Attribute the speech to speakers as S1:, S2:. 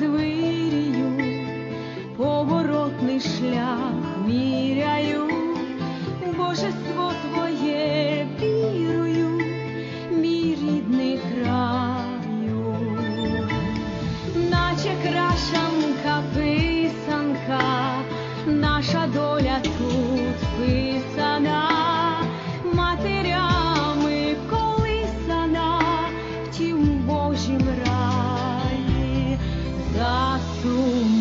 S1: Звирію поворотний шлях міряю божество твоє вірую, мій рідний краю, наче крашанка, писанка, наша доля тут писана, матерями колисана, втім Божім раї
S2: засум.